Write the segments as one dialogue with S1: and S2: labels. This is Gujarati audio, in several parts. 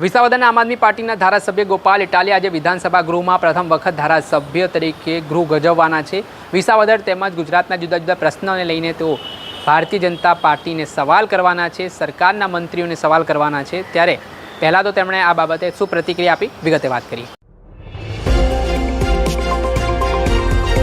S1: વિસાવદરના આમ આદમી પાર્ટીના ધારાસભ્ય ગોપાલ ઇટાલિયા આજે વિધાનસભા ગૃહમાં પ્રથમ વખત ધારાસભ્ય તરીકે ગૃહ ગજવવાના છે. વિસાવદર તેમજ ગુજરાતના જુદા જુદા પ્રશ્નોને લઈને તેઓ ભારતીય જનતા પાર્ટીને સવાલ કરવાના છે, સરકારના મંત્રીઓને સવાલ કરવાના છે. ત્યારે પહેલાં તો તેમણે આ બાબતે શું પ્રતિક્રિયા આપી? વિગતે વાત કરી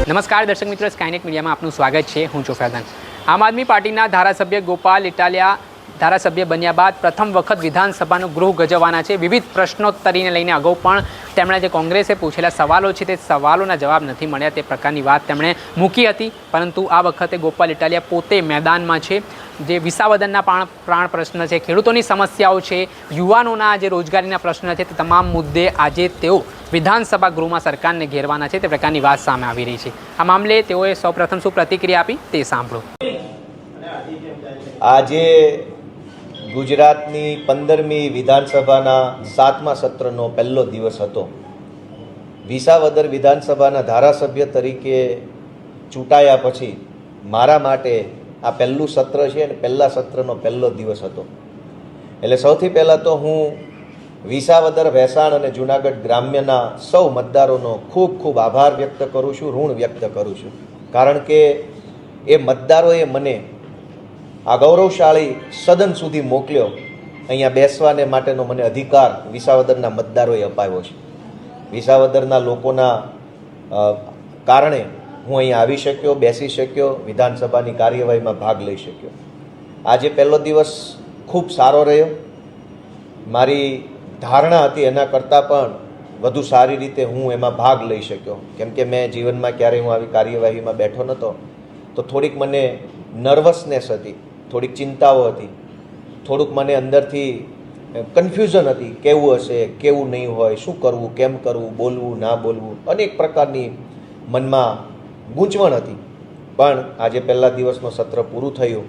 S1: નમસ્કાર દર્શક મિત્રો સ્કાયનેટ મીડિયામાં આપનું સ્વાગત છે. હું છું ફેદન આમ આદમી પાર્ટીના ધારાસભ્ય ગોપાલ ઇટાલિયા ધારાસભ્ય બન્યા બાદ પ્રથમ વખત વિધાનસભાનું ગૃહ ગજવવાના છે. વિવિધ પ્રશ્નોત્તરીને લઈને અગાઉ પણ તેમણે જે કોંગ્રેસે પૂછેલા સવાલો છે તે સવાલોના જવાબ નથી મળ્યા. તે પ્રકારની વાત તેમણે મૂકી હતી. પરંતુ આ વખતે ગોપાલ ઇટાલિયા પોતે મેદાનમાં છે. જે વિસાવદનના પ્રાણ પ્રાણ પ્રશ્ન છે, ખેડૂતોની સમસ્યાઓ છે, યુવાનોના જે રોજગારીના પ્રશ્ન છે તે તમામ મુદ્દે આજે તેઓ વિધાનસભા ગૃહમાં સરકારને ઘેરવાના છે તે પ્રકારની વાત સામે આવી રહી છે. આ મામલે તેઓએ સૌપ્રથમ શું પ્રતિક્રિયા આપી તે સાંભળો.
S2: આજે ગુજરાતની પંદરમી વિધાનસભાના સાતમા સત્રનો પહેલો દિવસ હતો. વિસાવદર વિધાનસભાના ધારાસભ્ય તરીકે ચૂંટાયા પછી મારા માટે આ પહેલું સત્ર છે અને પહેલા સત્રનો પહેલો દિવસ હતો. એટલે સૌથી પહેલાં તો હું વિસાવદર, વેસાણ અને જુનાગઢ ગ્રામ્યના સૌ મતદારોનો ખૂબ ખૂબ આભાર વ્યક્ત કરું છું, ઋણ વ્યક્ત કરું છું. કારણ કે એ મતદારોએ મને આ ગૌરવશાળી સદન સુધી મોકલ્યો. અહીંયા બેસવાને માટેનો મને અધિકાર વિસાવદરના મતદારોએ અપાવ્યો છે. વિસાવદરના લોકોના કારણે હું અહીંયા આવી શક્યો, બેસી શક્યો, વિધાનસભાની કાર્યવાહીમાં ભાગ લઈ શક્યો. આજે પહેલો દિવસ ખૂબ સારો રહ્યો. મારી ધારણા હતી એના કરતાં પણ વધુ સારી રીતે હું એમાં ભાગ લઈ શક્યો. કેમ કે મેં જીવનમાં ક્યારેય હું આવી કાર્યવાહીમાં બેઠો નહોતો, તો થોડીક મને નર્વસનેસ હતી. થોડીક ચિંતાઓ હતી. થોડુંક મને અંદરથી કન્ફ્યુઝન હતી, કેવું હશે, કેવું નહીં હોય, શું કરવું, કેમ કરવું, બોલવું, ના બોલવું, અનેક પ્રકારની મનમાં ગૂંચવણ હતી. પણ આજે પહેલા દિવસનું સત્ર પૂરું થયું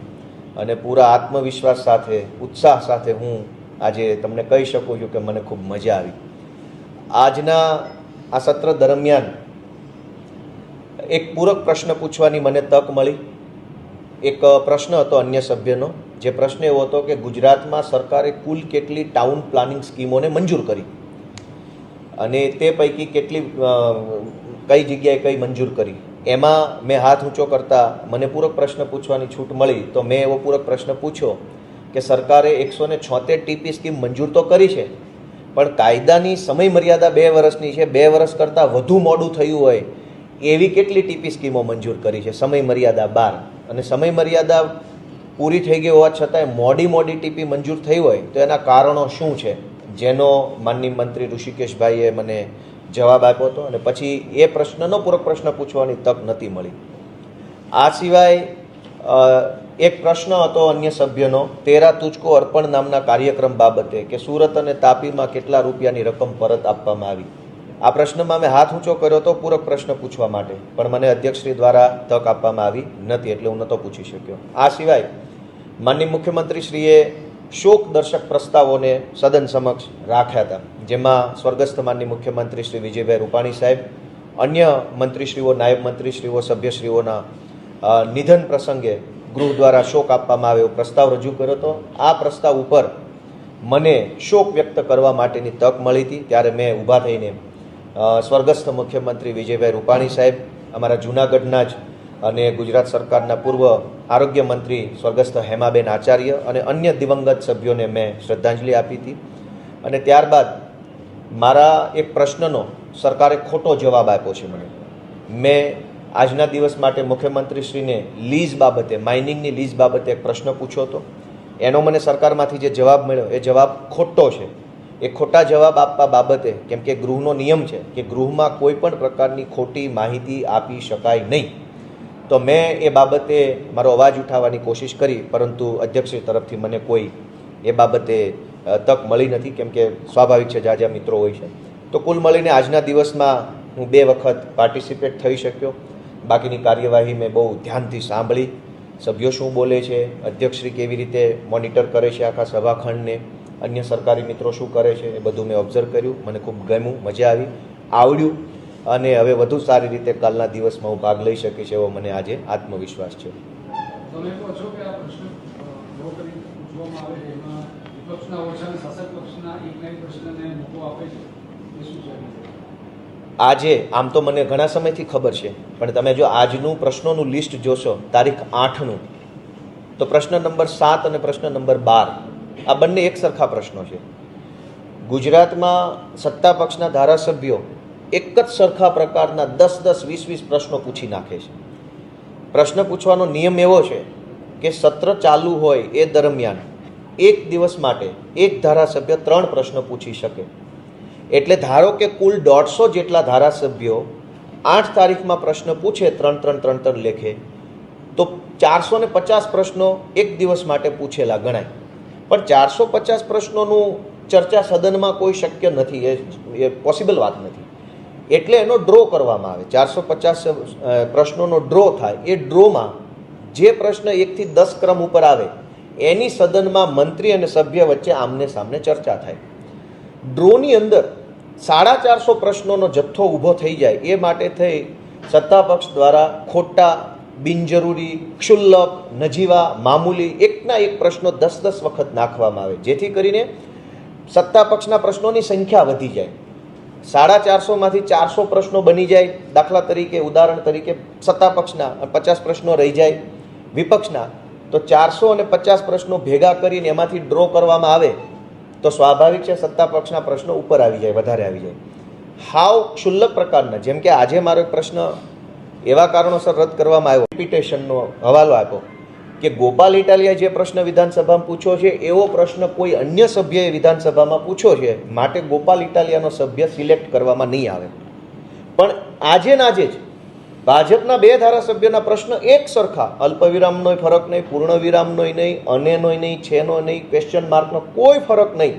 S2: અને પૂરા આત્મવિશ્વાસ સાથે, ઉત્સાહ સાથે હું આજે તમને કહી શકું છું કે મને ખૂબ મજા આવી. આજના આ સત્ર દરમિયાન એક પૂરક પ્રશ્ન પૂછવાની મને તક મળી. એક પ્રશ્ન હતો અન્ય સભ્યનો, જે પ્રશ્ન એવો હતો કે ગુજરાતમાં સરકારે કુલ કેટલી ટાઉન પ્લાનિંગ સ્કીમોને મંજૂર કરી? અને તે પૈકી કેટલી કઈ જગ્યાએ કઈ મંજૂર કરી? એમાં મેં હાથ ઊંચો કરતા મને પૂરક પ્રશ્ન પૂછવાની છૂટ મળી, તો મેં એવો પૂરક પ્રશ્ન પૂછ્યો કે સરકારે એકસો ને છોતેર ટીપી સ્કીમ મંજૂર તો કરી છે, પણ કાયદાની સમય મર્યાદા બે વર્ષની છે, બે વર્ષ કરતાં વધુ મોડું થયું હોય, એવી કેટલી ટીપી સ્કીમો મંજૂર કરી છે સમય મર્યાદા બાર? અને સમય મર્યાદા પૂરી થઈ ગઈ હોવા છતાંય મોડી મોડી ટીપી મંજૂર થઈ હોય તો એના કારણો શું છે? જેનો માનની મંત્રી ઋષિકેશભાઈએ મને જવાબ આપ્યો હતો અને પછી એ પ્રશ્નનો પૂરક પ્રશ્ન પૂછવાની તક નથી મળી. આ સિવાય એક પ્રશ્ન હતો અન્ય સભ્યનો, તેરા તુચકો અર્પણ નામના કાર્યક્રમ બાબતે કે સુરત અને તાપીમાં કેટલા રૂપિયાની રકમ પરત આપવામાં આવી? આ પ્રશ્નમાં મેં હાથ ઊંચો કર્યો હતો પૂરક પ્રશ્ન પૂછવા માટે. પણ મને અધ્યક્ષશ્રી દ્વારા તક આપવામાં આવી નથી એટલે હું નહોતો પૂછી શક્યો. આ સિવાય માનનીય મુખ્યમંત્રીશ્રીએ શોક દર્શક પ્રસ્તાવોને સદન સમક્ષ રાખ્યા હતા. જેમાં સ્વર્ગસ્થ માનની મુખ્યમંત્રી શ્રી વિજયભાઈ રૂપાણી સાહેબ, અન્ય મંત્રીશ્રીઓ, નાયબ મંત્રીશ્રીઓ, સભ્યશ્રીઓના નિધન પ્રસંગે ગૃહ દ્વારા શોક આપવામાં આવે એવો પ્રસ્તાવ રજૂ કર્યો હતો. આ પ્રસ્તાવ ઉપર મને શોક વ્યક્ત કરવા માટેની તક મળી હતી. ત્યારે મેં ઊભા થઈને સ્વર્ગસ્થ મુખ્યમંત્રી વિજયભાઈ રૂપાણી સાહેબ, અમારા જૂનાગઢના જ અને ગુજરાત સરકારના પૂર્વ આરોગ્ય મંત્રી સ્વર્ગસ્થ હેમાબેન આચાર્ય અને અન્ય દિવંગત સભ્યોને મેં શ્રદ્ધાંજલિ આપી હતી. અને ત્યારબાદ મારા એક પ્રશ્નનો સરકારે ખોટો જવાબ આપ્યો છે મને. મેં આજના દિવસ માટે મુખ્યમંત્રીશ્રીને લીઝ બાબતે, માઇનિંગની લીઝ બાબતે એક પ્રશ્ન પૂછ્યો હતો. એનો મને સરકારમાંથી જે જવાબ મળ્યો, એ જવાબ ખોટો છે. એ ખોટા જવાબ આપવા બાબતે, કેમ કે ગૃહનો નિયમ છે કે ગૃહમાં કોઈ પણ પ્રકારની ખોટી માહિતી આપી શકાય નહીં. તો મેં એ બાબતે મારો અવાજ ઉઠાવવાની કોશિશ કરી, પરંતુ અધ્યક્ષશ્રી તરફથી મને કોઈ એ બાબતે તક મળી નથી, કેમ કે સ્વાભાવિક છે જાજા મિત્રો હોય છે. તો કુલ મળીને આજના દિવસમાં હું બે વખત પાર્ટિસિપેટ થઈ શક્યો. બાકીની કાર્યવાહી મેં બહુ ધ્યાનથી સાંભળી. સભ્યો શું બોલે છે, અધ્યક્ષશ્રી કેવી રીતે મોનિટર કરે છે આખા સભાખંડને અન્ય સરકારી મિત્રો શું કરે છે એ બધું મેં ઓબ્ઝર્વ કર્યું. મને ખૂબ ગમ્યું મજા આવી આવડ્યું અને હવે વધુ સારી રીતે કાલના દિવસમાં હું ભાગ લઈ શકીશ એવો મને આજે આત્મવિશ્વાસ છે.
S3: તમે કહો છો કે આ પ્રશ્ન અ, ઊભો કરીને પૂછવામાં આવે એમાં પક્ષના ઓછા શાસક પક્ષના એકના પ્રશ્નને મોકો આપે છે. એ શું છે?
S2: આજે આમ તો મને ઘણા સમયથી ખબર છે પણ તમે જો આજનું પ્રશ્નોનું લિસ્ટ જોશો તારીખ આઠનું તો પ્રશ્ન નંબર સાત અને પ્રશ્ન નંબર બાર આ બંને એક સરખા પ્રશ્નો છે. ગુજરાતમાં સત્તા પક્ષના ધારાસભ્યો એક જ સરખા પ્રકારના દસ દસ વીસ વીસ પ્રશ્નો પૂછી નાખે છે. પ્રશ્ન પૂછવાનો નિયમ એવો છે કે સત્ર ચાલુ હોય એ દરમિયાન એક દિવસ માટે એક ધારાસભ્ય ત્રણ પ્રશ્ન પૂછી શકે. એટલે ધારો કે કુલ દોઢસો જેટલા ધારાસભ્યો આઠ તારીખમાં પ્રશ્ન પૂછે ત્રણ ત્રણ ત્રણ ત્રણ લેખે, તો ચારસો ને પચાસ પ્રશ્નો એક દિવસ માટે પૂછેલા ગણાય. પણ ચારસો પચાસ પ્રશ્નોનું ચર્ચા સદનમાં કોઈ શક્ય નથી, એ પોસિબલ વાત નથી. એટલે એનો ડ્રો કરવામાં આવે. ચારસો પચાસ પ્રશ્નોનો ડ્રો થાય. એ ડ્રોમાં જે પ્રશ્ન એકથી દસ ક્રમ ઉપર આવે, એની સદનમાં મંત્રી અને સભ્ય વચ્ચે આમને સામને ચર્ચા થાય. ડ્રોની અંદર સાડા ચારસો પ્રશ્નોનો જથ્થો ઊભો થઈ જાય. એ માટે થઈ સત્તા પક્ષ દ્વારા ખોટા બિનજરૂરી, ક્ષુલ્લક, નજીવા, મામૂલી, એકના એક પ્રશ્નો દસ દસ વખત નાખવામાં આવે. જેથી કરીને સત્તા પક્ષના પ્રશ્નોની સંખ્યા વધી જાય. સાડા ચારસોમાંથી ચારસો પ્રશ્નો બની જાય. દાખલા તરીકે, ઉદાહરણ તરીકે સત્તા પક્ષના પચાસ પ્રશ્નો રહી જાય. વિપક્ષના, તો ચારસો અને પચાસ પ્રશ્નો ભેગા કરીને એમાંથી ડ્રો કરવામાં આવે, તો સ્વાભાવિક છે સત્તા પક્ષના પ્રશ્નો ઉપર આવી જાય, વધારે આવી જાય. હાવ ક્ષુલ્લક પ્રકારના, જેમ કે આજે મારો પ્રશ્ન એવા કારણોસર રદ કરવામાં આવ્યો. રિપીટેશનનો હવાલો આપ્યો કે ગોપાલ ઇટાલિયા જે પ્રશ્ન વિધાનસભામાં પૂછ્યો છે, એવો પ્રશ્ન કોઈ અન્ય સભ્યએ વિધાનસભામાં પૂછ્યો છે, માટે ગોપાલ ઇટાલિયાનો સભ્ય સિલેક્ટ કરવામાં નહીં આવે. પણ આજે ને આજે જ ભાજપના બે ધારાસભ્યોના પ્રશ્ન એક સરખા. અલ્પવિરામનો ફરક નહીં પૂર્ણ વિરામનોય નહીં અનેનોય નહીં, છેનો નહીં ક્વેશ્ચન માર્કનો કોઈ ફરક નહીં.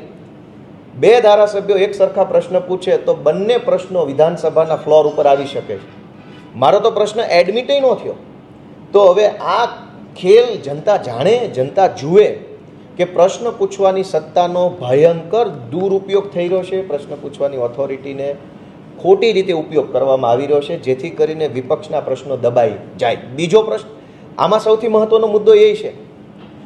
S2: બે ધારાસભ્યો એક સરખા પ્રશ્ન પૂછે તો બંને પ્રશ્નો વિધાનસભાના ફ્લોર ઉપર આવી શકે છે. મારો તો પ્રશ્ન એડમિટય ન થયો. તો હવે આ ખેલ જનતા જાણે, જનતા જુએ કે પ્રશ્ન પૂછવાની સત્તાનો ભયંકર દુરુપયોગ થઈ રહ્યો છે. પ્રશ્ન પૂછવાની ઓથોરિટીને ખોટી રીતે ઉપયોગ કરવામાં આવી રહ્યો છે, જેથી કરીને વિપક્ષના પ્રશ્નો દબાઈ જાય. બીજો પ્રશ્ન, આમાં સૌથી મહત્વનો મુદ્દો એ છે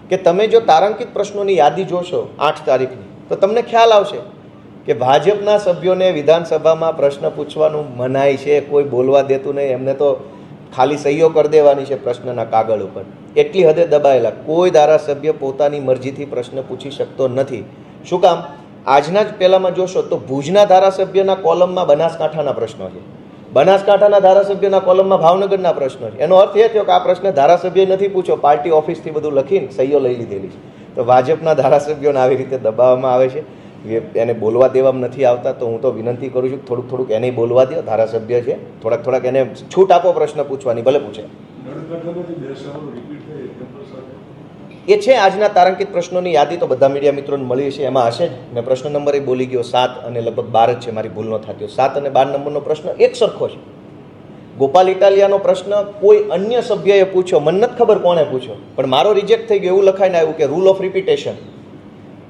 S2: કે તમે જો તારાંકિત પ્રશ્નોની યાદી જોશો આઠ તારીખની, તો તમને ખ્યાલ આવશે કે ભાજપના સભ્યોને વિધાનસભામાં પ્રશ્ન પૂછવાનું મનાય છે, કોઈ બોલવા દેતું નહીં, એમને તો ખાલી સહીઓ કરી દેવાની છે પ્રશ્નના કાગળ ઉપર. એટલી હદે દબાયેલા. કોઈ ધારાસભ્ય પોતાની મરજીથી પ્રશ્ન પૂછી શકતો નથી. શું કામ? આજના જ પહેલામાં જોશો તો ભુજના ધારાસભ્યના કોલમમાં બનાસકાંઠાના પ્રશ્નો છે. બનાસકાંઠાના ધારાસભ્યના કોલમમાં ભાવનગરના પ્રશ્નો છે. એનો અર્થ એ થયો કે આ પ્રશ્ન ધારાસભ્ય નથી પૂછ્યો, પાર્ટી ઓફિસથી બધું લખીને સહીઓ લઈ લીધેલી છે. તો ભાજપના ધારાસભ્યોને આવી રીતે દબાવવામાં આવે છે? એને બોલવા દેવામાં નથી આવતા, તો હું તો વિનંતી કરું છું થોડુંક થોડુંક એને બોલવા દો ધારાસભ્ય છે. થોડાક થોડાક એને છૂટ આપો પ્રશ્ન પૂછવાની, ભલે પૂછે. એ છે આજના તારાંકિત પ્રશ્નોની યાદી, તો બધા મીડિયા મિત્રોને મળી છે એમાં હશે જ. મેં પ્રશ્ન નંબર એ બોલી ગયો, સાત અને લગભગ બાર જ છે, મારી ભૂલ ન સાત અને બાર નંબરનો પ્રશ્ન એક સરખો છે. ગોપાલ ઇટાલિયાનો પ્રશ્ન, કોઈ અન્ય સભ્યએ પૂછ્યો? મને નથી ખબર કોણે પૂછ્યો. પણ મારો રિજેક્ટ થઈ ગયો, એવું લખાઈને આવ્યું કે રૂલ ઓફ રિપીટેશન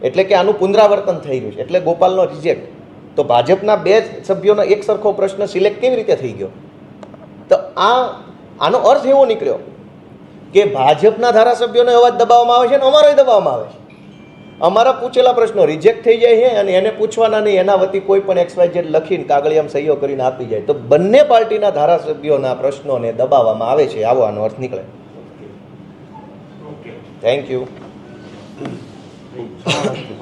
S2: એટલે કે આનું પુનરાવર્તન થઈ રહ્યું છે. એટલે ગોપાલનો રિજેક્ટ તો ભાજપના બે સભ્યોનો એક સરખો પ્રશ્ન સિલેક્ટ કેવી રીતે થઈ ગયો? તો આ આનો અર્થ એવો નીકળ્યો કે ભાજપના ધારાસભ્યોને અવાજ દબાવવામાં આવે છે અને અમારોય દબાવવામાં આવે છે. અમારા પૂછેલા પ્રશ્નો રિજેક્ટ થઈ જાય છે અને એને પૂછવાના નહીં એના વતી કોઈ પણ એક્સવાય જેડ લખીને કાગળિયામાં સહીઓ કરીને આપી જાય. તો બંને પાર્ટીના ધારાસભ્યોના પ્રશ્નોને દબાવવામાં આવે છે. આવો આનો અર્થ નીકળે. Thank you It's